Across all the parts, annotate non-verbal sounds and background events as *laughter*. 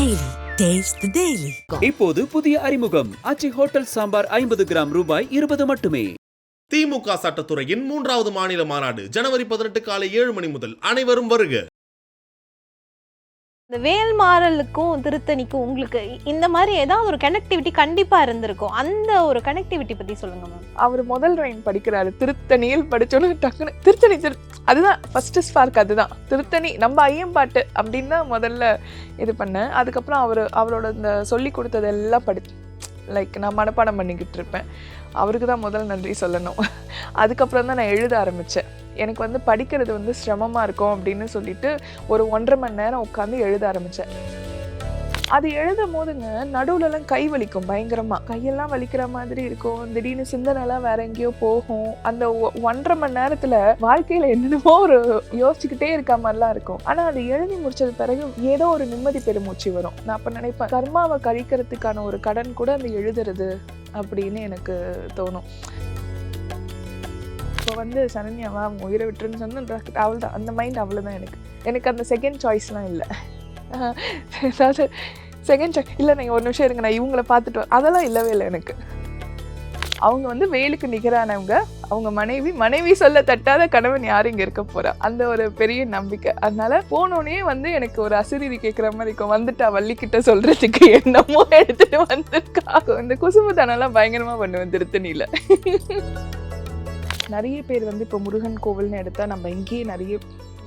Taste the Daily. இப்போது புதிய அறிமுகம். அச்சி ஹோட்டல் சாம்பார் ஐம்பது கிராம் ரூபாய் இருபது மட்டுமே. திமுக சட்டத்துறையின் மூன்றாவது மாநில மாநாடு ஜனவரி பதினெட்டு காலை ஏழு மணி முதல் அனைவரும் வருக. இந்த வேல்மாறலுக்கும் திருத்தணிக்கும் உங்களுக்கு இந்த மாதிரி ஏதாவது ஒரு கனெக்டிவிட்டி கண்டிப்பாக இருந்திருக்கும். அந்த ஒரு கனெக்டிவிட்டி பற்றி சொல்லுங்க மேம் அவர் முதல் ரைன் படிக்கிறாரு. திருத்தணியில் படித்தோன்னு டக்குன்னு திருத்தணி திரு அதுதான் ஃபர்ஸ்ட் ஸ்பார்க் அதுதான். திருத்தணி நம்ம ஐயம்பாட்டு அப்படின்னு தான் முதல்ல இது பண்ணேன். அதுக்கப்புறம் அவர் அவரோட இந்த சொல்லி கொடுத்ததெல்லாம் படி லைக் நான் மனப்பாடம் பண்ணிக்கிட்டு இருப்பேன். அவருக்கு தான் முதல் நன்றி சொல்லணும். அதுக்கப்புறம் தான் நான் எழுத ஆரம்பித்தேன் எனக்கு வந்து படிக்கிறது வந்து சிரமமாக இருக்கும் அப்படின்னு சொல்லிட்டு ஒரு ஒன்றரை மணி நேரம் உட்காந்து எழுத ஆரம்பித்தேன் அது எழுதும் போதுங்க நடுவுலலாம் கை வலிக்கும் பயங்கரமாக கையெல்லாம் வலிக்கிற மாதிரி இருக்கும். திடீர்னு சிந்தனைலாம் வேற எங்கேயோ போகும். அந்த ஒ- ஒன்றரை மணி நேரத்தில் வாழ்க்கையில் என்னென்னமோ ஒரு யோசிச்சுக்கிட்டே இருக்க மாதிரிலாம் இருக்கும். ஆனால் அது எழுதி முடிச்சது பிறகு ஏதோ ஒரு நிம்மதி பெருமூச்சு வரும். நான் அப்போ நினைப்பேன் கர்மாவை கழிக்கிறதுக்கான ஒரு கடன் கூட அந்த எழுதுறது அப்படின்னு எனக்கு தோணும். இப்போ வந்து சரண்யாவா அவங்க உயிரை விட்டுருன்னு சொன்னால் அவள் தான் அந்த மைண்ட் அவ்வளோதான் எனக்கு. எனக்கு அந்த செகண்ட் சாய்ஸ்லாம் இல்லை. அதாவது செகண்ட் சாய்ஸ் இல்லை நீங்கள் ஒரு நிமிஷம் இருங்க நான் இவங்கள பார்த்துட்டு அதெல்லாம் இல்லவே இல்லை எனக்கு. அவங்க வந்து வேலுக்கு நிகரானவங்க அவங்க மனைவி மனைவி சொல்ல தட்டாத கணவன் யாரும் இங்கே இருக்க போகிறா அந்த ஒரு பெரிய நம்பிக்கை. அதனால போனோடனே வந்து எனக்கு ஒரு அசிரிதி கேட்குற மாதிரி இருக்கும். வந்துட்டா வள்ளிக்கிட்ட சொல்றதுக்கு என்னமோ எடுத்துட்டு வந்திருக்கா. இந்த குசுமுதானம்லாம் பயங்கரமாக பண்ணுவேன் திருத்தணியில. நிறைய பேர் வந்து இப்போ முருகன் கோவில்னு எடுத்தா நம்ம இங்கேயே நிறைய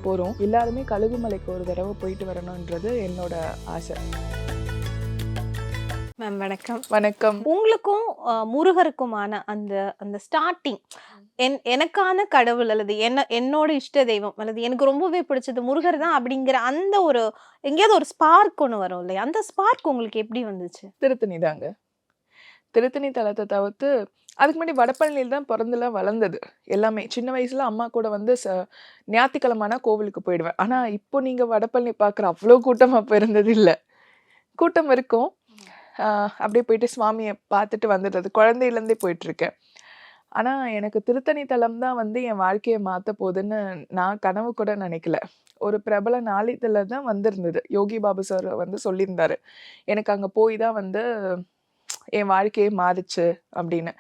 போகிறோம் எல்லாருமே கழுகுமலைக்கு ஒரு தடவை போயிட்டு வரணுன்றது என்னோட ஆசை. மேம் வணக்கம். வணக்கம். உங்களுக்கும் முருகருக்குமான அந்த அந்த ஸ்டார்டிங் என் எனக்கான கடவுள் அல்லது என்ன என்னோட இஷ்ட தெய்வம் அல்லது எனக்கு ரொம்பவே பிடிச்சது முருகர் தான் அப்படிங்கிற அந்த ஒரு எங்கேயாவது ஒரு ஸ்பார்க் ஒன்று வரும் இல்லையா? அந்த ஸ்பார்க் உங்களுக்கு எப்படி வந்துச்சு? திருத்தணி தாங்க திருத்தணி தலத்தை தவிர்த்து அதுக்கு முன்னாடி வடபழனியில் தான் பிறந்துலாம் வளர்ந்தது. எல்லாமே. சின்ன வயசில் அம்மா கூட வந்து ச ஞாயிற்றுக்கிழமைனா கோவிலுக்கு போயிடுவேன். ஆனால் இப்போ நீங்கள் வடபழனி பார்க்குற அவ்வளோ கூட்டம் அப்போ இருந்தது இல்லை. கூட்டம் இருக்கும். அப்படியே போயிட்டு சுவாமியை பார்த்துட்டு வந்துடுறது. குழந்தையிலேருந்தே போயிட்டுருக்கேன். ஆனால் எனக்கு திருத்தணி தலம் தான் வந்து என் வாழ்க்கையை மாற்ற போகுதுன்னு நான் கனவு கூட நினைக்கல. ஒரு பிரபல நாளிதழில் தான் வந்திருந்தது. யோகி பாபு சார் வந்து சொல்லியிருந்தாரு. எனக்கு அங்கே போய் தான் வந்து என் வாழ்க்கையே மாறுச்சு அப்படின்னு.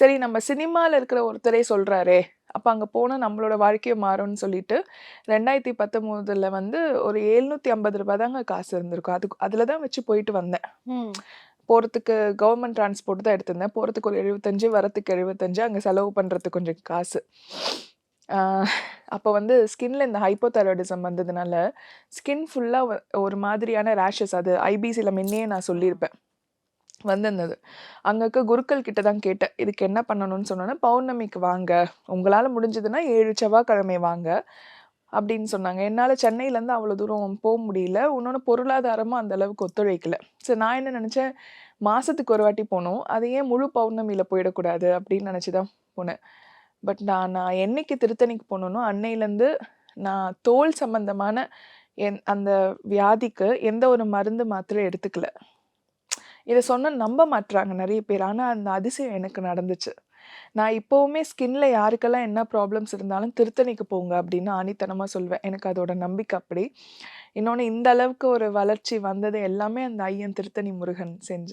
சரி நம்ம சினிமாவில் இருக்கிற ஒருத்தரே சொல்கிறாரே அப்போ அங்கே போனால் நம்மளோட வாழ்க்கையை மாறும்னு சொல்லிட்டு ரெண்டாயிரத்தி பத்தொம்போதில் வந்து ஒரு எழுநூற்றி ஐம்பது ரூபாய் தாங்க காசு இருந்திருக்கும். அது அதில் தான் வச்சு போயிட்டு வந்தேன். போகிறதுக்கு கவர்மெண்ட் டிரான்ஸ்போர்ட் தான் எடுத்திருந்தேன். போகிறதுக்கு ஒரு எழுபத்தஞ்சு வரத்துக்கு எழுபத்தஞ்சு அங்கே செலவு பண்ணுறதுக்கு கொஞ்சம் காசு. அப்போ வந்து ஸ்கின்ல இந்த ஹைப்போதைராய்டிசம் வந்ததுனால ஸ்கின் ஃபுல்லாக ஒரு மாதிரியான ரேஷஸ் அது ஐபிசியில் முன்னே நான் சொல்லியிருப்பேன். வந்திருந்தது. அங்கே இருக்க குருக்கள் கிட்ட தான் கேட்டேன். இதுக்கு என்ன பண்ணணும்னு சொன்னோன்னா பௌர்ணமிக்கு வாங்க. உங்களால் முடிஞ்சதுன்னா ஏழு செவ்வாய்க்கிழமை வாங்க. அப்படின்னு சொன்னாங்க. என்னால் சென்னையிலேருந்து அவ்வளோ தூரம் போக முடியல. இன்னொன்று பொருளாதாரமும் அந்த அளவுக்கு ஸோ சரி நான் என்ன நினச்சேன்? மாதத்துக்கு ஒரு வாட்டி போகணும். அது ஏன் முழு பௌர்ணமியில் போயிடக்கூடாது அப்படின்னு நினச்சி தான் போனேன். பட் நான் நான் என்னைக்கு திருத்தணிக்கு போனேனோ அன்னையிலேருந்து நான் தோல் சம்பந்தமான என் அந்த வியாதிக்கு எந்த ஒரு மருந்து மாத்திரை எடுத்துக்கல. இதை சொன்னால் நம்ப மாட்டுறாங்க நிறைய பேர். ஆனால் அந்த அதிசயம் எனக்கு நடந்துச்சு. நான் இப்போவுமே ஸ்கின்ல யாருக்கெல்லாம் என்ன ப்ராப்ளம்ஸ் இருந்தாலும் திருத்தணிக்கு போங்க அப்படின்னு ஆணித்தனமாக சொல்வேன். எனக்கு அதோட நம்பிக்கை அப்படி. இன்னொன்று இந்த அளவுக்கு ஒரு வளர்ச்சி வந்தது எல்லாமே அந்த ஐயன் திருத்தணி முருகன் செஞ்ச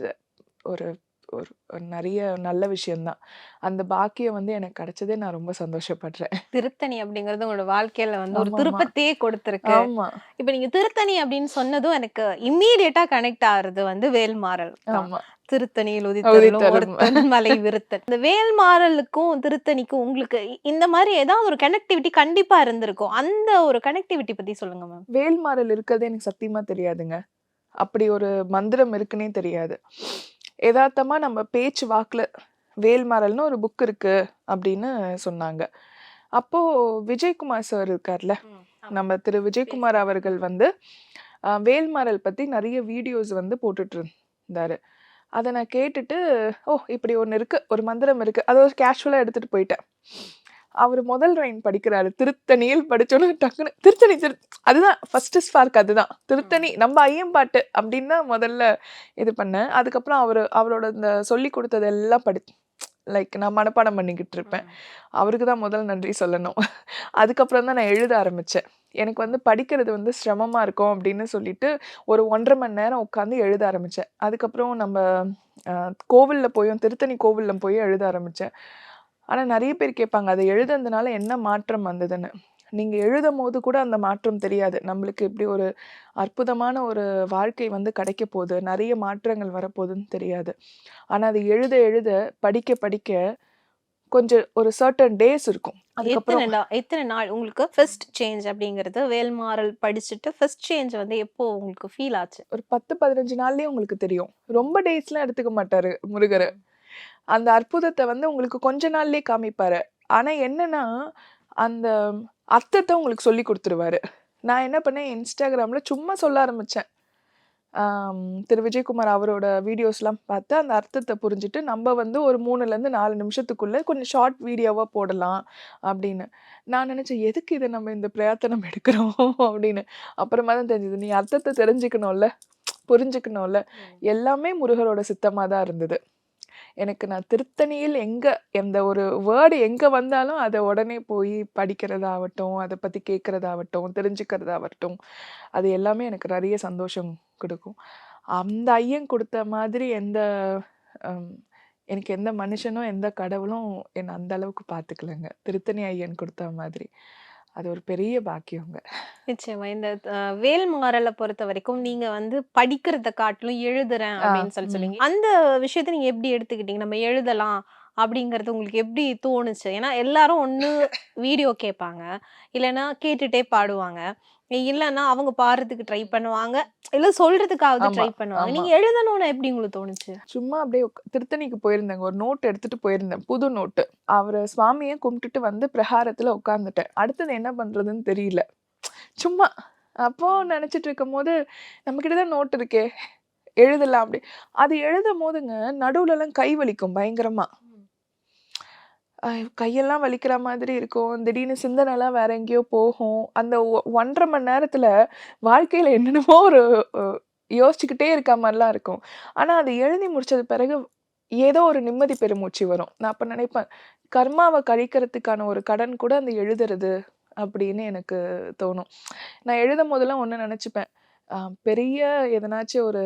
ஒரு ஒரு நிறைய நல்ல விஷயம்தான் அந்த பாக்கியம் வந்து எனக்கு கிடைச்சதே நான் ரொம்ப சந்தோஷப்படுறேன். திருத்தணி அப்படிங்கிறது உங்களோட வாழ்க்கையில வந்து ஒரு. திருப்பத்தையே கொடுத்துருக்கு. ஆமா. இப்ப நீங்க திருத்தணி அப்படின்னு சொன்னதும் எனக்கு இம்மீடியட்டா கனெக்ட் ஆகுறது வந்து வேல்மாறல். ஆமா. திருத்தணியில். ஒருத்தன் மலை விருத்தன். இந்த வேல்மாறலுக்கும் திருத்தணிக்கும் உங்களுக்கு இந்த மாதிரி ஏதாவது ஒரு கனெக்டிவிட்டி கண்டிப்பா இருந்திருக்கும். அந்த ஒரு கனெக்டிவிட்டி பத்தி சொல்லுங்க மேம் வேல்மாறல் இருக்கிறது எனக்கு சத்தியமா தெரியாதுங்க. அப்படி ஒரு மந்திரம் இருக்குன்னே தெரியாது. யதார்த்தமா நம்ம பேச்சு வாக்குல வேல்மாறல்னு ஒரு புக் இருக்கு அப்படின்னு சொன்னாங்க. அப்போ விஜயகுமார் சார் இருக்கார்ல நம்ம திரு விஜயகுமார் அவர்கள் வந்து ஆஹ், வேல்மாறல் பத்தி நிறைய வீடியோஸ் வந்து போட்டுட்டு இருந்தாரு. அதை நான் கேட்டுட்டு ஓ இப்படி ஒன்று இருக்கு ஒரு மந்திரம் இருக்கு. அதை ஒரு கேஷுவலாக எடுத்துட்டு போயிட்டேன். அவர் முதல் ரைன் படிக்கிறாரு. திருத்தணியில் படிச்சோன்னு டக்குன்னு திருத்தணி திரு அதுதான் ஃபர்ஸ்ட் ஸ்பார்க் அதுதான். திருத்தணி நம்ம ஐயம்பாட்டு அப்படின்னு தான் முதல்ல இது பண்ணேன். அதுக்கப்புறம் அவர் அவரோட இந்த சொல்லி கொடுத்ததெல்லாம் படி லைக் நான் மனப்பாடம் பண்ணிக்கிட்டு இருப்பேன். அவருக்கு தான் முதல் நன்றி சொல்லணும். அதுக்கப்புறம் தான் நான் எழுத ஆரம்பித்தேன் எனக்கு வந்து படிக்கிறது வந்து சிரமமா இருக்கும் அப்படின்னு சொல்லிட்டு ஒரு 1 1/2 மணி நேரம் உட்காந்து எழுத ஆரம்பிச்சேன். அதுக்கப்புறம் நம்ம கோவில்ல போயும் திருத்தணி கோவில்ல போய் எழுத ஆரம்பிச்சேன். ஆனா நெறைய பேர் கேட்பாங்க, "அத எழுதுனதுனால என்ன மாற்றம் வந்ததுன்னு?" நீங்க எழுதும்போது கூட அந்த மாற்றம் தெரியாது. நம்மளுக்கு இப்படி ஒரு அற்புதமான ஒரு வாழ்க்கை வந்து கிடைக்க போது, நெறைய மாற்றங்கள் வரப்போதுன்னு தெரியாது. ஆனா அது எழுத எழுத, படிக்க படிக்க கொஞ்சம் ஒரு சர்டன் டேஸ் இருக்கும். எத்தன எத்தன நாள் உங்களுக்கு ஃபர்ஸ்ட் சேஞ்ச் அப்படிங்கிறது வேல்மாறல் படிச்சுட்டு ஃபர்ஸ்ட் சேஞ்ச் வந்து எப்போ உங்களுக்கு ஃபீல் ஆச்சு? ஒரு 10, 15 நாள்லயே உங்களுக்கு தெரியும். ரொம்ப டேஸ்லாம் எடுத்துக்க மாட்டாரு முருகரு. அந்த அற்புதத்த வந்து உங்களுக்கு கொஞ்ச நாள்லயே காமிப்பாரு. ஆனா என்னன்னா, அந்த அர்த்தத்த உங்களுக்கு சொல்லிக் குடுத்துருவாரு. நான் என்ன பண்ணேன், Instagramல சும்மா சொல்ல ஆரம்பிச்சேன். ஆம் திரு விஜயகுமார் அவரோட வீடியோஸ்லாம் பார்த்து அந்த அர்த்தத்த புரிஞ்சுட்டு, நம்ப வந்து ஒரு 3லருந்து 4 நிமிஷத்துக்குள்ள கொஞ்சம் ஷார்ட் வீடியோவா போடலாம் அப்படின்னு. நான் நெனச்சேன், எதுக்கு இத நம்ம இந்த பிரயத்தனம் எடுக்கிறோம் அப்படின்னு. அப்புறமா தான் தெரிஞ்சது, நீ அர்த்தத்த தெரிஞ்சுக்கணும்ல, புரிஞ்சுக்கணும்ல. எல்லாமே முருகரோட சித்தமா தான் இருந்தது. எனக்கு நான் திருத்தணியில் எங்கே எந்த ஒரு வேர்டு எங்கே வந்தாலும் அதை உடனே போய் படிக்கிறதாகட்டும், அதை பற்றி கேட்குறதாகட்டும் தெரிஞ்சுக்கிறதாகட்டும், அது எல்லாமே எனக்கு நிறைய சந்தோஷம் கொடுக்கும் அந்த ஐயன் கொடுத்த மாதிரி எந்த எனக்கு எந்த மனுஷனும், எந்த கடவுளும் என்னை அந்த அளவுக்கு பார்த்துக்கலங்க. திருத்தணி ஐயன் கொடுத்த மாதிரி. அது ஒரு பெரிய பாக்கியங்க. நிச்சயமா. இந்த அ வேல்மாறல பொறுத்தவரைக்கும் நீங்க வந்து படிக்கிறத காட்டிலும் எழுதுறேன் அப்படின்னு சொல்லி ம். சொன்னீங்க. அந்த விஷயத்த நீங்க எப்படி எடுத்துக்கிட்டீங்க? நம்ம எழுதலாம் அப்படிங்கிறது உங்களுக்கு எப்படி தோணுச்சு? ஏன்னா எல்லாரும் ஒண்ணு *laughs* வீடியோ கேட்பாங்க. இல்லன்னா கேட்டுட்டே பாடுவாங்க. இல்லன்னா அவங்க பாடுறதுக்கு ட்ரை பண்ணுவாங்க. இல்ல சொல்றதுக்காவது ட்ரை பண்ணுவாங்க. நீங்க எழுதணும்னு எப்படி உங்களுக்கு தோணுச்சு? சும்மா அப்படியே திருத்தணிக்கு போயிருந்தேங்க. ஒரு நோட் எடுத்துட்டு போயிருந்தேன். புது நோட்டு. அவர சுவாமிய கும்பிட்டுட்டு வந்து பிரகாரத்துல உட்கார்ந்துட்டேன். அடுத்தது என்ன பண்றதுன்னு தெரியல. சும்மா. அப்போ நெனச்சுட்டு இருக்கும்போது, நம்மகிட்ட தான் நோட் இருக்கே. எழுதலாம் அப்படி. அது எழுதும்போதுங்க நடுவுலலாம் கை வலிக்கும் பயங்கரமா. கையெல்லாம் வலிக்கிற மாதிரி இருக்கும். திடீர்னு சிந்தனைலாம் வேற எங்கேயோ போகும். அந்த ஒ 1 1/2 மணி நேரத்துல வாழ்க்கையில என்னென்னமோ ஒரு யோசிச்சுக்கிட்டே இருக்க மாதிரிலாம் இருக்கும். ஆனா அது எழுதி முடிச்சது பிறகு ஏதோ ஒரு நிம்மதி பெருமூச்சு வரும். நான் அப்ப நினைப்பேன், கர்மாவை கழிக்கிறதுக்கான ஒரு கடன் கூட அந்த எழுதுறது அப்படின்னு எனக்கு தோணும். நான் எழுதும் போதெல்லாம் ஒன்று நினச்சிப்பேன் பெரிய எதனாச்சும் ஒரு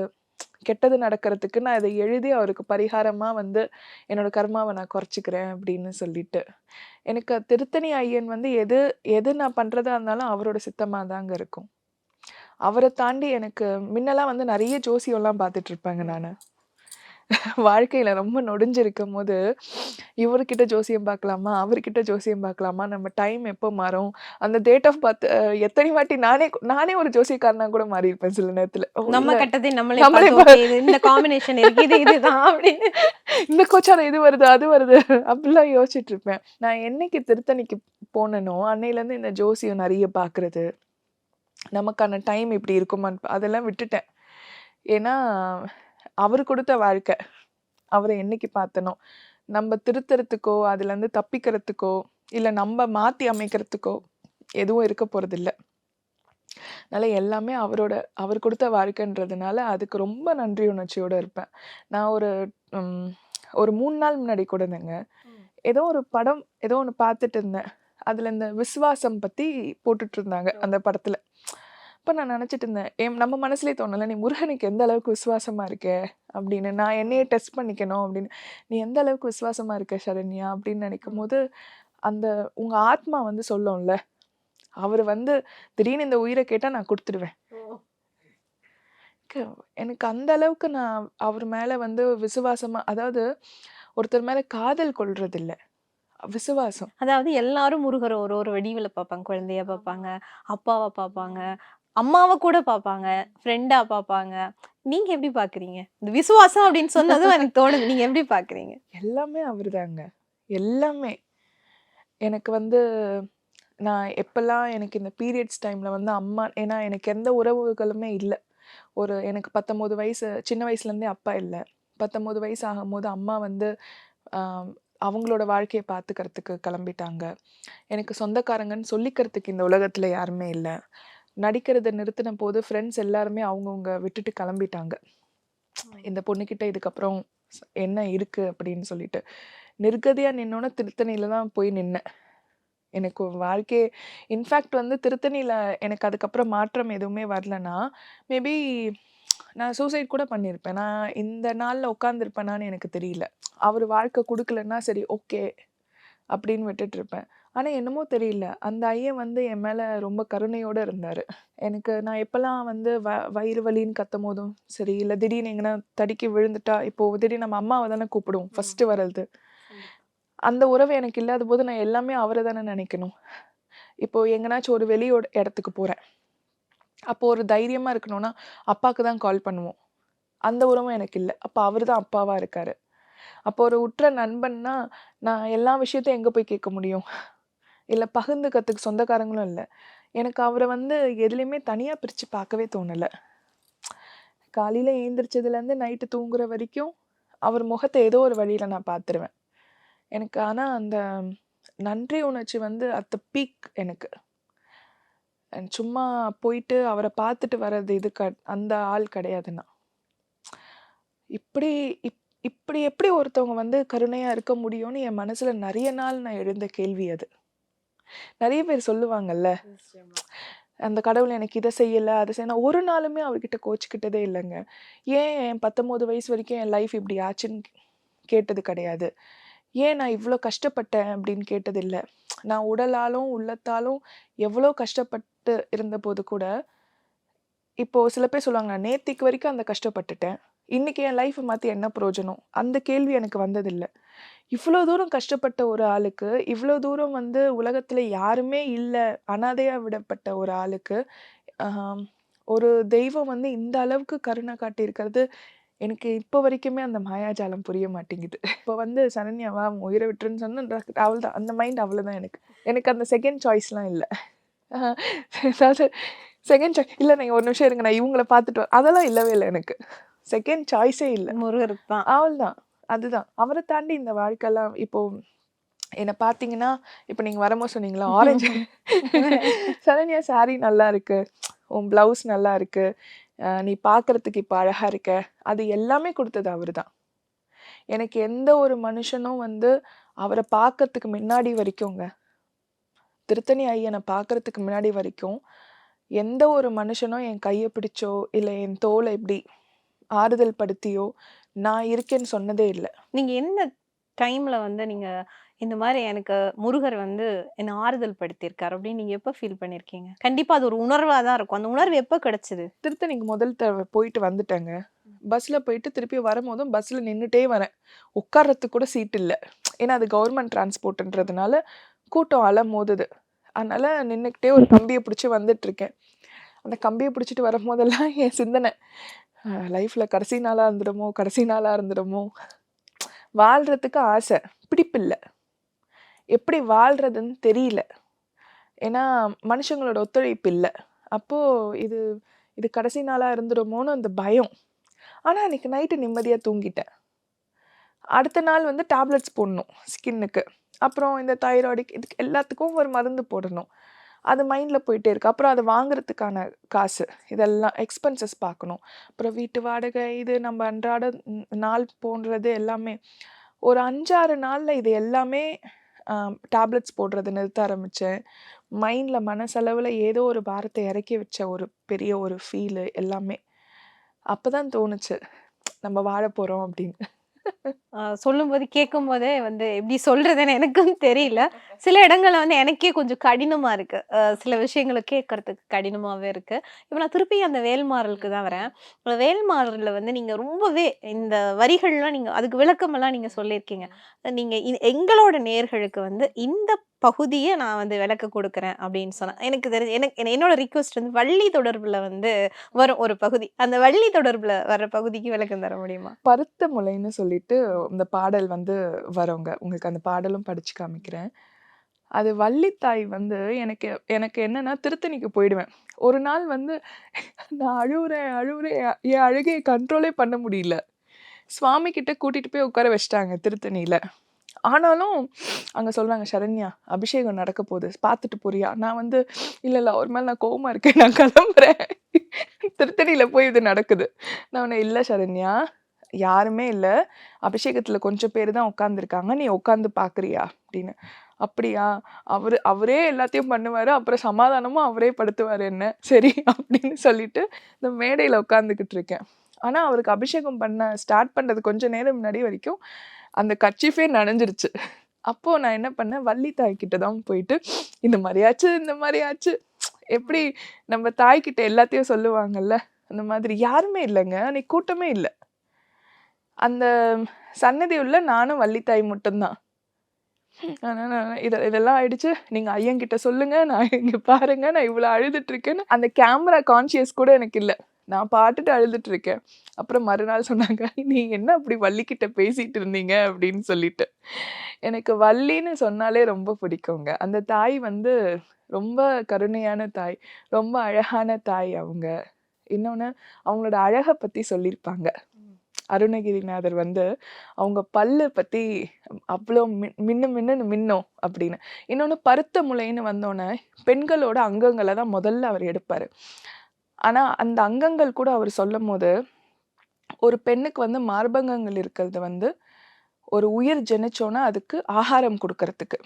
கெட்டது நடக்கிறதுக்கு நான் இதை எழுதி அவருக்கு பரிகாரமாக வந்து என்னோட கர்மாவை நான் குறைச்சிக்கிறேன் அப்படின்னு சொல்லிட்டு. எனக்கு திருத்தணி ஐயன் வந்து எது எது நான் பண்ணுறதா இருந்தாலும் அவரோட சித்தமாக தாங்க இருக்கும். அவரை தாண்டி எனக்கு முன்னலாம் வந்து நிறைய ஜோசியம்லாம் பார்த்துட்டு நான் வாழ்க்கையில ரொம்ப நொடிஞ்சிருக்கும்போது, இவருகிட்ட ஜோசியம் பார்க்கலாமா? அவர்கிட்ட ஜோசியம் பார்க்கலாமா? நம்ம டைம் எப்போ மாறும்? அந்த டேட் ஆஃப் பர்த் அ எத்தனை வாட்டி நானே நானே ஒரு ஜோசியக்காரனா கூட மாறியிருப்பேன் சில நேரத்துல. ஓ! நம்ம இல்ல கட்டதை நம்மளே நம்மளே பார்த்து பா ஓகே இது இந்த காம்பினேஷன் இருக்கு. இது இதுதான் அப்படின்னு. இந்த கோச்சாரம் இது வருது, அது வருது அப்படிலாம் யோசிச்சுட்டு இருப்பேன். நான் என்னைக்கு திருத்தணிக்கு போனேனோ, அன்னையிலேருந்து இந்த ஜோசியம் நெறைய பார்க்குறது, நமக்கான டைம் இப்படி இருக்குமான்னு அதெல்லாம் விட்டுட்டேன். ஏன்னா, அவரு குடுத்த வாழ்க்கை. அவர என்னைக்கு பார்த்தனோ, நம்ம திருத்துறதுக்கோ, அதுலேருந்து தப்பிக்கிறதுக்கோ, இல்ல நம்ம மாத்தி அமைக்கிறதுக்கோ எதுவும் இருக்க போறதில்ல. அதனால எல்லாமே அவரோட அவர் குடுத்த வாழ்க்கைன்றதுனால, அதுக்கு ரொம்ப நன்றி உணர்ச்சியோட இருப்பேன். நான் ஒரு ஒரு 3 நாள் முன்னாடி கூடங்க, ஏதோ ஒரு படம் ஏதோ ஒண்ணு பார்த்துட்டு இருந்தேன். அதுல இந்த விசுவாசம் பத்தி போட்டுட்டு இருந்தாங்க, அந்த படத்துல. அப்ப நான் நெனச்சுட்டு இருந்தேன், என் நம்ம மனசுலயே தோணும்ல, "நீ முருகனுக்கு எந்த அளவுக்கு விசுவாசமா இருக்க?" அப்படின்னு. நான் என்னையே டெஸ்ட் பண்ணிக்கணும் அப்படின்னு. "நீ எந்த அளவுக்கு விசுவாசமா இருக்க சரண்யா?" அப்படின்னு நெனைக்கும்போது, அந்த உங்க ஆத்மா வந்து சொல்லும்ல, அவரு வந்து திடீர்னு இந்த உயிர கேட்டா நான் குடுத்துடுவேன். க எனக்கு அந்த அளவுக்கு நான் அவர் மேல வந்து விசுவாசமா அதாவது ஒருத்தர் மேல காதல் கொள்றதில்ல. விசுவாசம். அதாவது எல்லாரும் முருகர ஒரு ஒரு வடிவில பார்ப்பாங்க. குழந்தையா பார்ப்பாங்க, அப்பாவ பார்ப்பாங்க, அம்மாவை கூட பார்ப்பாங்க, ஃப்ரெண்டா பார்ப்பாங்க. நீங்க எப்படி பார்க்குறீங்க? இந்த விசுவாசம் அப்படின்னு சொன்னதும் எனக்கு தோணுது. நீங்க எப்படி பார்க்குறீங்க? எல்லாமே அவருதாங்க. எல்லாமே. எனக்கு வந்து நான் எப்போல்லாம் எனக்கு இந்த பீரியட்ஸ் டைமில் வந்து அம்மா ஏன்னா எனக்கு எந்த உறவுகளுமே இல்லை ஒரு எனக்கு 19 வயசு சின்ன வயசுலேருந்தே அப்பா இல்லை பத்தொம்போது வயசு ஆகும்போது அம்மா வந்து அவங்களோட வாழ்க்கையை பார்த்துக்கிறதுக்கு கிளம்பிட்டாங்க. எனக்கு சொந்தக்காரங்கன்னு சொல்லிக்கிறதுக்கு இந்த உலகத்தில் யாருமே இல்லை நடிக்கிறத நிறுத்தின போது ஃப்ரெண்ட்ஸ் எல்லாருமே அவங்கவங்க விட்டுட்டு கிளம்பிட்டாங்க. இந்த பொண்ணுகிட்ட இதுக்கப்புறம் என்ன இருக்கு அப்படின்னு சொல்லிட்டு. நிர்கதியா நின்னோனே திருத்தணியில தான் போய் நின்னேன். எனக்கு வாழ்க்கையே இன்ஃபேக்ட் வந்து திருத்தணியில எனக்கு அதுக்கப்புறம் மாற்றம் எதுவுமே வரலன்னா, மேபி நான் சூசைட் கூட பண்ணியிருப்பேன். நான் இந்த நாள்ல உட்காந்துருப்பேனான்னு எனக்கு தெரியல. அவரு வாழ்க்கை குடுக்கலன்னா சரி ஓகே. அப்படின்னு விட்டுட்டுருப்பேன். ஆனா என்னமோ தெரியல. அந்த ஐயன் வந்து என் மேல ரொம்ப கருணையோட இருந்தாரு. எனக்கு நான் எப்பலாம் வந்து வ வயிறு வலின்னு கத்தும்போதும் சரி, இல்ல திடீர்னு எங்கனா தடுக்கி விழுந்துட்டா, இப்போ திடீர்னு நம்ம அம்மாவ தானே கூப்பிடுவோம் ஃபர்ஸ்ட்டு வர்றது. அந்த உறவு எனக்கு இல்லாதபோது நான் எல்லாமே அவர தானே நெனைக்கணும். இப்போ எங்கனாச்சும் ஒரு வெளியோட இடத்துக்கு போறேன். அப்போ ஒரு தைரியமா இருக்கணும்னா, அப்பாக்கு தான் கால் பண்ணுவோம். அந்த உறவும் எனக்கு இல்ல. அப்ப அவரு தான் அப்பாவா இருக்காரு. அப்போ ஒரு உற்ற நண்பன்னா, நான் எல்லா விஷயத்தையும் எங்க போய் கேட்க முடியும்? இல்லை பகிர்ந்துக்கிறதுக்கு சொந்தக்காரங்களும் இல்லை எனக்கு அவரை வந்து எதுலேயுமே தனியாக பிரித்து பார்க்கவே தோணலை காலையில் எழுந்திரிச்சதுலேருந்து நைட்டு தூங்குற வரைக்கும், அவர் முகத்தை ஏதோ ஒரு வழியில் நான் பார்த்துருவேன். எனக்கு ஆனால் அந்த நன்றி உணர்ச்சி வந்து அட் த பீக் எனக்கு. சும்மா போயிட்டு அவரை பார்த்துட்டு வர்றது இது க அந்த ஆள் கிடையாது நான். இப்படி இப் இப்படி எப்படி ஒருத்தவங்க வந்து கருணையாக இருக்க முடியும்னு என் மனசில் நிறைய நாள் நான் எழுந்த கேள்வி அது. நெறைய பேர் சொல்லுவாங்கல்ல. அந்த கடவுள் எனக்கு இத செய்யல, அத செய் நான் ஒரு நாளுமே அவர்கிட்ட கோச்சுக்கிட்டதே இல்லங்க. ஏன் என் 19 வயசு வரைக்கும் என் லைஃப் இப்படி ஆச்சுன்னு கேட்டது கிடையாது. ஏன் நான் இவ்ளோ கஷ்டப்பட்டேன் அப்படின்னு கேட்டது இல்ல. நான் உடலாலும், உள்ளத்தாலும் எவ்வளோ கஷ்டப்பட்டு இருந்தபோது கூட, இப்போ சில பேர் சொல்லுவாங்க, "நான் நேத்திக்கு வரைக்கும் அந்த கஷ்டப்பட்டுட்டேன். இன்றைக்கி என் லைஃப்பை மாற்றி என்ன பிரயோஜனம்?" அந்த கேள்வி எனக்கு வந்ததில்லை இவ்வளோ தூரம் கஷ்டப்பட்ட ஒரு ஆளுக்கு, இவ்வளோ தூரம் வந்து உலகத்தில் யாருமே இல்லை அனாதையாக விடப்பட்ட ஒரு ஆளுக்கு, ஒரு தெய்வம் வந்து இந்த அளவுக்கு கருணை காட்டியிருக்கிறது, எனக்கு இப்போ வரைக்குமே அந்த மாயாஜாலம் புரிய மாட்டேங்குது. இப்போ வந்து சரண்யாவா வா விட்டுருன்னு" சொன்னா அவள் அவ்வளதான். அந்த மைண்ட் அவ்வளோதான் எனக்கு. எனக்கு அந்த செகண்ட் சாய்ஸ்லாம் இல்லை அதாவது செகண்ட் சாய்ஸ் இல்லை நீங்கள் ஒரு நிமிஷம் இருங்க, நான் இவங்கள பார்த்துட்டு அதெல்லாம் இல்லவே இல்லை எனக்கு. செகண்ட் சாய்ஸே இல்ல. முருகருக்கு தான். அவ்வளதான். அதுதான். அவர தாண்டி இந்த வாழ்க்கைலாம் இப்போ என்ன பார்த்தீங்கன்னா, இப்போ நீங்க வரும்போது சொன்னீங்கல்ல, ஆரஞ்சு *laughs* "சரண்யா சாரி நல்லா இருக்கு. உன் ப்ளவுஸ் நல்லா இருக்கு. நீ பார்க்கறதுக்கு இப்போ அழகா இருக்க." அது எல்லாமே குடுத்தது அவரு தான். எனக்கு எந்த ஒரு மனுஷனும் வந்து அவர பார்க்கறதுக்கு முன்னாடி வரைக்குங்க, திருத்தணி ஐயன பார்க்கறதுக்கு முன்னாடி வரைக்கும், எந்த ஒரு மனுஷனும் என் கைய பிடிச்சோ, இல்ல என் தோள இப்படி ஆறுதல் படுத்தியோ, நான் இருக்கேன்னு சொன்னதே இல்ல. நீங்க எந்த டைம்ல வந்து நீங்க இந்த மாரி எனக்கு முருகர் வந்து என்ன ஆறுதல் படுத்தியிருக்காரு அப்படின்னு நீங்க எப்ப ஃபீல் பண்ணியிருக்கீங்க? கண்டிப்பா அது ஒரு உணர்வா தான் இருக்கும். அந்த உணர்வு எப்ப கிடைச்சது? திருத்தணிக்கு முதல் தடவ போயிட்டு வந்துட்டேங்க. பஸ்ல போயிட்டு திருப்பி வரும்போதும் பஸ்ல நின்னுட்டே வரேன். உட்கார்றதுக்கு கூட சீட் இல்ல. ஏன்னா அது கவர்மெண்ட் டிரான்ஸ்போர்ட்ன்றதுனால கூட்டம் அல மோதுது. அதனால நின்னுக்கிட்டே ஒரு கம்பிய பிடிச்சு வந்துட்டுருக்கேன். அந்த கம்பிய பிடிச்சிட்டு வரும்போதெல்லாம் என் சிந்தனை, லைஃப்பில் கடைசி நாளாக இருந்துடுமோ, கடைசி நாளாக இருந்துடுமோ. வாழ்கிறதுக்கு ஆசை, பிடிப்பில்லை எப்படி வாழ்கிறதுன்னு தெரியல. ஏன்னா மனுஷங்களோட ஒத்துழைப்பு இல்லை அப்போது இது இது கடைசி நாளாக இருந்துடுமோன்னு அந்த பயம். ஆனால் அன்றைக்கி நைட்டு நிம்மதியாக தூங்கிட்டேன். அடுத்த நாள் வந்து டேப்லெட்ஸ் போடணும் ஸ்கின்னுக்கு. அப்புறம் இந்த தைராய்டுக்கு இதுக்கு எல்லாத்துக்கும் ஒரு மருந்து போடணும். அது மைண்டில் போயிட்டே இருக்கு. அப்புறம் அதை வாங்குறதுக்கான காசு, இதெல்லாம் எக்ஸ்பென்சஸ் பார்க்கணும். அப்புறம் வீட்டு வாடகை, இது நம்ம அன்றாட நாள் போன்றது எல்லாமே. ஒரு அஞ்சாறு நாளில் இது எல்லாமே டேப்லெட்ஸ் போடுறத நிறுத்த ஆரம்பித்தேன் மைண்டில் மனசளவில் ஏதோ ஒரு வாரத்தை இறக்கி வச்ச ஒரு பெரிய ஒரு ஃபீலு எல்லாமே. அப்போ தான் தோணுச்சு, நம்ம வாழ போகிறோம் அப்படின்னு. சொல்லும்போது கேட்கும் போதே வந்து எப்படி சொல்றதுன்னு எனக்கும் தெரியல. சில இடங்கள்ல வந்து எனக்கே கொஞ்சம் கடினமா இருக்கு. சில விஷயங்கள கேட்கறதுக்கு கடினமாவே இருக்கு. இப்போ நான் திருப்பி அந்த வேல்மாறலுக்கு தான் வரேன். வேல்மாறலில் வந்து நீங்க ரொம்பவே இந்த வரிகள்லாம் நீங்க அதுக்கு விளக்கமெல்லாம் நீங்க சொல்லியிருக்கீங்க. நீங்க இ எங்களோட நேர்களுக்கு வந்து இந்த பகுதியை நான் வந்து விளக்க கொடுக்குறேன் அப்படின்னு சொன்னேன் எனக்கு தெரிஞ்சு எனக்கு என்னோட ரிக்வெஸ்ட் வந்து வள்ளி தொடர்பில் வந்து வரும் ஒரு பகுதி. அந்த வள்ளி தொடர்பில் வர்ற பகுதிக்கு விளக்கம் தர முடியுமா? பருத்த முளைன்னு சொல்லிட்டு இந்த பாடல் வந்து வரவங்க உங்களுக்கு அந்த பாடலும் படித்து காமிக்கிறேன். அது வள்ளித்தாய் வந்து எனக்கு எனக்கு என்னன்னா திருத்தணிக்கு போயிடுவேன். ஒரு நாள் வந்து நான் அழுகுறேன் அழுகுறேன் என் அழுகையை கண்ட்ரோலே பண்ண முடியல. சுவாமி கிட்ட போய் உட்கார வச்சிட்டாங்க திருத்தணியில் ஆனாலும் அங்கே சொல்கிறாங்க "சரண்யா அபிஷேகம் நடக்க போகுது. பார்த்துட்டு போறியா?" நான் வந்து, இல்லை இல்லை ஒரு மேலே நான் கோவமாக இருக்கேன். நான் கிளம்புறேன்." திருத்தணியில் போய் இது நடக்குது. நான் உடனே, இல்லை சரண்யா, யாருமே இல்லை. அபிஷேகத்தில் கொஞ்சம் பேர் தான் உட்காந்துருக்காங்க நீ உட்காந்து பார்க்குறியா?" அப்படின்னு. அப்படியா? அவர் அவரே எல்லாத்தையும் பண்ணுவார். அப்புறம் சமாதானமும் அவரே படுத்துவார் என்ன? சரி அப்படின்னு சொல்லிட்டு இந்த மேடையில் உட்காந்துக்கிட்டு இருக்கேன். ஆனால் அவருக்கு அபிஷேகம் பண்ண ஸ்டார்ட் பண்ணுறது கொஞ்சம் நேரம் முன்னாடி வரைக்கும் அந்த கர்ச்சீஃபே நனைஞ்சிருச்சு. அப்போது நான் என்ன பண்ணேன்? வள்ளி தாய்கிட்ட தான் போயிட்டு இந்த மாதிரியாச்சு இந்த மாதிரியாச்சு. எப்படி நம்ம தாய்கிட்ட எல்லாத்தையும் சொல்லுவாங்கல்ல? அந்த மாதிரி யாருமே இல்லைங்க. அன்னைக்கு கூட்டமே இல்லை. அந்த சன்னதி உள்ள நானும் வள்ளித்தாய் மட்டும்தான். ஆனா நான் இத இதெல்லாம் ஆயிடுச்சு. நீங்க ஐயங்கிட்ட சொல்லுங்க. நான் இங்க பாருங்க. நான் இவ்வளவு அழுதுட்டு இருக்கேன்னு. அந்த கேமரா கான்சியஸ் கூட எனக்கு இல்லை. நான் பாட்டுட்டு அழுதுட்டு இருக்கேன். அப்புறம் மறுநாள் சொன்னாங்க நீ என்ன அப்படி வள்ளிக்கிட்ட பேசிட்டு இருந்தீங்க? அப்படின்னு சொல்லிட்டு. எனக்கு வள்ளின்னு சொன்னாலே ரொம்ப பிடிக்குங்க. அந்த தாய் வந்து ரொம்ப கருணையான தாய் ரொம்ப அழகான தாய் அவங்க. இன்னொன்று அவங்களோட அழகை பற்றி சொல்லியிருப்பாங்க. அருணகிரிநாதர் வந்து அவங்க பல்லு பத்தி அவ்வளோ மின் மின்னு மின்னு மின்னும் அப்படின்னு. இன்னொன்று பருத்த முளைன்னு வந்தோன்னே பெண்களோட அங்கங்களை தான் முதல்ல அவர் எடுப்பார். ஆனால் அந்த அங்கங்கள் கூட அவர் சொல்லும் போது ஒரு பெண்ணுக்கு வந்து மார்பங்கங்கள் இருக்கிறது வந்து ஒரு உயிர் ஜெனிச்சோன்னா அதுக்கு ஆகாரம் கொடுக்கறதுக்கு.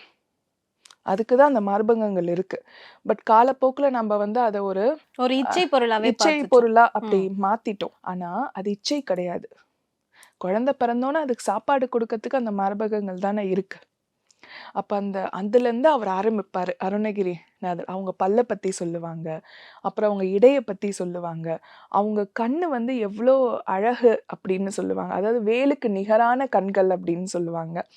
அதுக்கு தான் அந்த மார்பங்கங்கள் இருக்கு. பட் காலப்போக்கில் நம்ம வந்து அதை ஒரு ஒரு இச்சை பொருளாவே இச்சை. பொருளா அப்படி மாத்திட்டோம். ஆனா அது இச்சை கிடையாது. குழந்தை பிறந்தோன்னே அதுக்கு சாப்பாடு கொடுக்கறதுக்கு அந்த மரபகங்கள் தானே இருக்கு. அப்போ அந்த அதுலேருந்து அவர் ஆரம்பிப்பார். அருணகிரி நாதர் அவங்க பல்ல பற்றி சொல்லுவாங்க. அப்புறம் அவங்க இடையை பற்றி சொல்லுவாங்க. அவங்க கண்ணு வந்து எவ்வளோ அழகு அப்படின்னு சொல்லுவாங்க. அதாவது வேலுக்கு நிகரான கண்கள் அப்படின்னு சொல்லுவாங்க.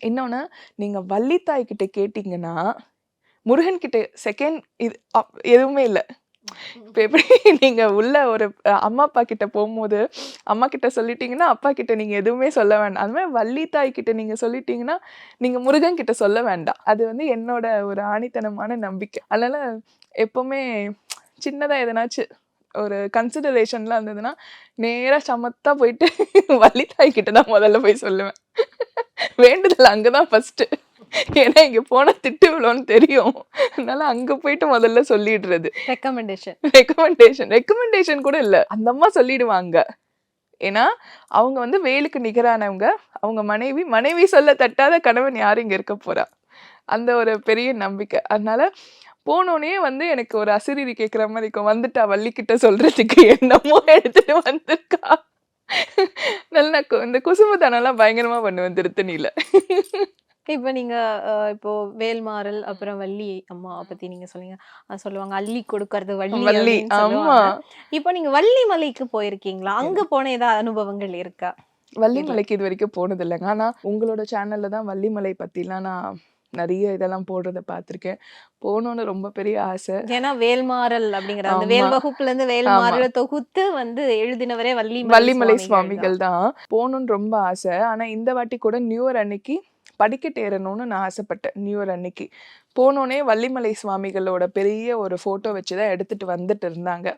இன்னொன்று நீங்கள் வள்ளித்தாய் கேட்டிங்கன்னா முருகன்கிட்ட முருகன் செகண்ட் இது அப்- எதுவுமே இல்லை. இப்போ எப்படி நீங்க உள்ள ஒரு அம்மா அப்பா கிட்ட போகும்போது அம்மா கிட்ட சொல்லிட்டீங்கன்னா அப்பா கிட்ட நீங்க எதுவுமே சொல்ல வேண்டாம். அது மாதிரி வள்ளி தாய் கிட்ட நீங்க சொல்லிட்டீங்கன்னா நீங்க முருகன் கிட்ட சொல்ல வேண்டாம். அது வந்து என்னோட ஒரு ஆணித்தனமான நம்பிக்கை. அதனால எப்போவுமே சின்னதா எதனாச்சும் ஒரு கன்சிடரேஷன்லாம் இருந்ததுன்னா நேரா சமத்தா போயிட்டு *laughs* வள்ளி தாய் கிட்ட தான் முதல்ல போய் சொல்லுவேன். வேண்டுதல் அங்கதான் ஃபஸ்ட்டு ஏன்னா இங்க போனா திட்டு விழும்னு தெரியும். அதனால அங்க போயிட்டு முதல்ல சொல்லிடுறது. ரெக்கமெண்டேஷன் ரெக்கமெண்டேஷன் ரெக்கமெண்டேஷன் கூட இல்ல. அந்த அம்மா சொல்லிடுவாங்க. ஏன்னா அவங்க வந்து வேலுக்கு நிகரானவங்க. அவங்க மனைவி மனைவி சொல்ல தட்டாத கணவன் யாரும் இங்க இருக்க போறா? அந்த ஒரு பெரிய நம்பிக்கை. அதனால போனோடனே வந்து எனக்கு ஒரு அசிரிரி கேட்குற மாதிரி இருக்கும். வந்துட்டா வள்ளிக்கிட்ட சொல்றதுக்கு என்னமோ எடுத்துட்டு வந்திருக்கா. நல்லா இந்த குசுமத்தனம்லாம் பயங்கரமா பண்ணுவேன் திருத்தணியில. இப்போ நீங்க அஹ், இப்போ வேல்மாறல் அப்புறம் வள்ளி அம்மா பத்தி நீங்க சொன்னீங்க அது சொல்லுவாங்க அள்ளி கொடுக்கறது வள்ளி வள்ளி அப்படின்னு ஆமா. சொல்லுவாங்க இப்போ நீங்க வள்ளி மலைக்கு போயிருக்கீங்களா? அங்க போன ஏதாவது அனுபவங்கள் இருக்கா? வள்ளிமலைக்கு இது வரைக்கும் போனது இல்லைங்க ஆனா உங்களோட சேனல்ல தான் வள்ளிமலை பத்திலாம் நான் நிறைய இதெல்லாம் போடுறத பார்த்திருக்கேன். போகணும்னு ரொம்ப பெரிய ஆசை. ஏன்னா வேல்மாறல் அப்படிங்கிற அந்த ஆமா. வேல் வகுப்புல இருந்து வேல்மாறல தொகுத்து வந்து எழுதினவரே வள்ளி வள்ளிமலை சுவாமிகள் தான். போகணும்னு ரொம்ப ஆசை. ஆனா இந்த வாட்டி கூட நியூ இயர் அன்னைக்கு படிக்கட்டு ஏறணும்னு நான் ஆசைப்பட்டேன். நியூ இயர் அன்னைக்கு. போனோடனே வள்ளிமலை சுவாமிகளோட பெரிய ஒரு போட்டோ வச்சு தான் எடுத்துட்டு வந்துட்டு இருந்தாங்க.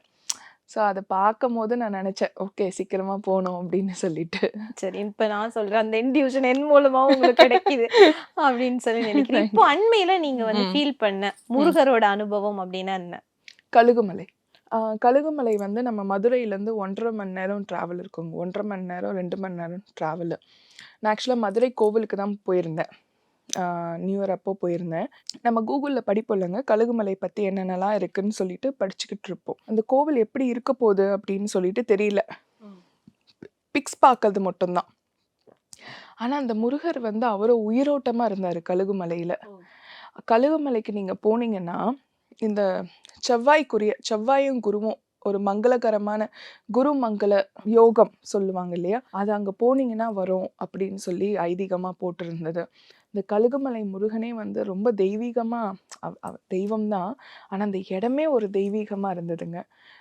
ஸோ அதை பார்க்கும் போது நான் நினைச்சேன் ஓகே சீக்கிரமா போகணும் அப்படின்னு சொல்லிட்டு. சரி இப்ப நான் சொல்றேன் அந்த இன்டியூஷன் என் மூலமா உங்களுக்கு கிடைக்குது *laughs* அப்படின்னு சொல்லி நினைக்கிறேன். இப்போ அண்மையில நீங்க வந்து. ஃபீல் பண்ண முருகரோட அனுபவம் அப்படின்னா என்ன? கழுகுமலை. கழுகுமலை வந்து நம்ம மதுரையிலேருந்து ஒன்றரை மணி நேரம் ட்ராவல் இருக்குங்க ஒன்றரை மணி நேரம் ரெண்டு மணி நேரம் ட்ராவலு நான் ஆக்சுவலாக மதுரை கோவிலுக்கு தான் போயிருந்தேன். நியூ இயர் அப்போ போயிருந்தேன். நம்ம கூகுளில் படிப்போம்லங்க கழுகுமலை பற்றி என்னென்னலாம் இருக்குன்னு சொல்லிட்டு படிச்சுக்கிட்டு இருப்போம். அந்த கோவில் எப்படி இருக்க போகுது அப்படின்னு சொல்லிட்டு தெரியல. பிக்ஸ் பார்க்கறது மட்டும்தான். ஆனால் அந்த முருகர் வந்து அவரோ உயிரோட்டமாக இருந்தார் கழுகுமலையில். கழுகுமலைக்கு நீங்கள் போனீங்கன்னா இந்த செவ்வாய்க்குரிய செவ்வாயும் குருவும் ஒரு மங்களகரமான குரு மங்கள யோகம் சொல்லுவாங்க இல்லையா? அது அங்கே போனீங்கன்னா வரும் அப்படின்னு சொல்லி ஐதீகமாக போட்டிருந்தது. இந்த கழுகுமலை முருகனே வந்து ரொம்ப தெய்வீகமாக தெய்வம் தான் ஆனால் அந்த இடமே ஒரு தெய்வீகமாக இருந்ததுங்க.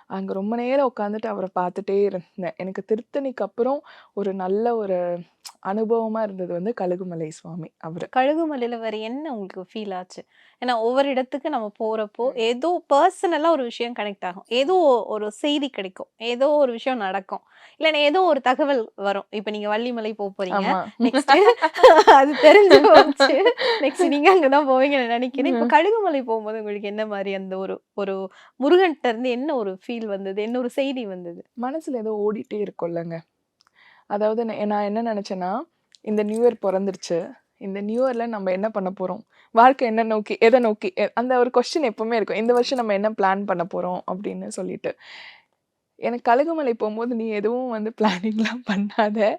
அங்கே ரொம்ப நேரம் உட்காந்துட்டு அவரை பார்த்துட்டே இருந்தேன். எனக்கு திருத்தணிக்கு அப்புறம் ஒரு நல்ல ஒரு அனுபவமாக இருந்தது வந்து கழுகுமலை சுவாமி அவர். கழுகுமலையில வேற என்ன உங்களுக்கு ஃபீல் ஆச்சு? ஏன்னா ஒவ்வொரு இடத்துக்கு நம்ம போறப்போ ஏதோ பர்சனலா ஒரு விஷயம் கனெக்ட் ஆகும். ஏதோ ஒரு செய்தி கிடைக்கும். ஏதோ ஒரு விஷயம் நடக்கும். இல்லைன்னா ஏதோ ஒரு தகவல் வரும். இப்போ நீங்க வள்ளிமலை போக போறீங்க. நெக்ஸ்ட் *laughs* அது தெரிஞ்சு போச்சு. நெக்ஸ்ட் நீங்க அங்கதான் போவீங்கன்னு நினைக்கிறேன். இப்போ. கழுகுமலை போகும்போது உங்களுக்கு என்ன மாதிரி அந்த ஒரு ஒரு முருகன்கிட்ட இருந்து என்ன ஒரு ஃபீல் வந்தது? என்ன ஒரு செய்தி வந்தது? மனசுல ஏதோ ஓடிட்டே இருக்கும்லங்க. அதாவது நான் என்ன நினச்சேன்னா இந்த நியூ இயர் பிறந்துருச்சு. இந்த நியூ இயரில் நம்ம என்ன பண்ண போகிறோம் வாழ்க்கை என்ன நோக்கி எதை நோக்கி எ- அந்த ஒரு கொஸ்டின் எப்போவுமே இருக்கும். இந்த வருஷம் நம்ம என்ன பிளான் பண்ண போகிறோம் அப்படின்னு சொல்லிட்டு. எனக்கு கழுகுமலை போகும்போது நீ எதுவும் வந்து பிளானிங்லாம் பண்ணாத.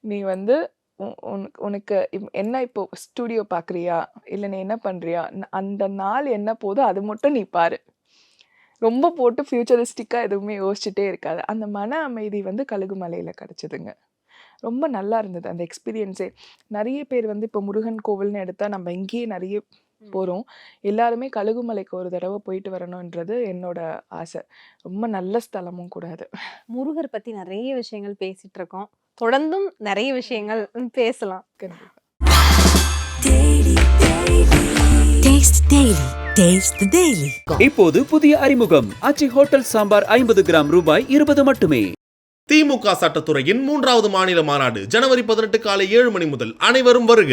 நீ வந்து உ- உனக்கு உனக்கு என்ன இப்போ ஸ்டூடியோ பார்க்குறியா இல்லை நீ என்ன பண்ணுறியா அந்த நாள் என்ன போதோ அது மட்டும் நீ பாரு. ரொம்ப போட்டு ஃப்யூச்சரிஸ்டிக்காக எதுவுமே யோசிச்சுட்டே இருக்காது. அந்த மன அமைதி வந்து கழுகுமலையில் கிடச்சிதுங்க. ரொம்ப நல்லா இருந்தது அந்த எக்ஸ்பீரியன்ஸே நிறைய பேர் வந்து இப்போ முருகன் கோவில்னு எடுத்தால் நம்ம இங்கேயே நிறைய போகிறோம் எல்லாருமே கழுகுமலைக்கு ஒரு தடவை போயிட்டு வரணுன்றது என்னோட ஆசை. ரொம்ப நல்ல ஸ்தலமும் கூட அது. முருகர் பத்தி நிறைய விஷயங்கள் பேசிட்டு இருக்கோம். தொடர்ந்தும் நிறைய விஷயங்கள் பேசலாம். கண்டிப்பா. Daily. Taste the Daily. இப்போது புதிய அறிமுகம் ஆச்சி ஹோட்டல் சாம்பார் ஐம்பது கிராம் ரூபாய் இருபது மட்டுமே திமுக சட்டத்துறையின் மூன்றாவது மாநில மாநாடு ஜனவரி பதினெட்டு காலை ஏழு மணி முதல் அனைவரும் வருக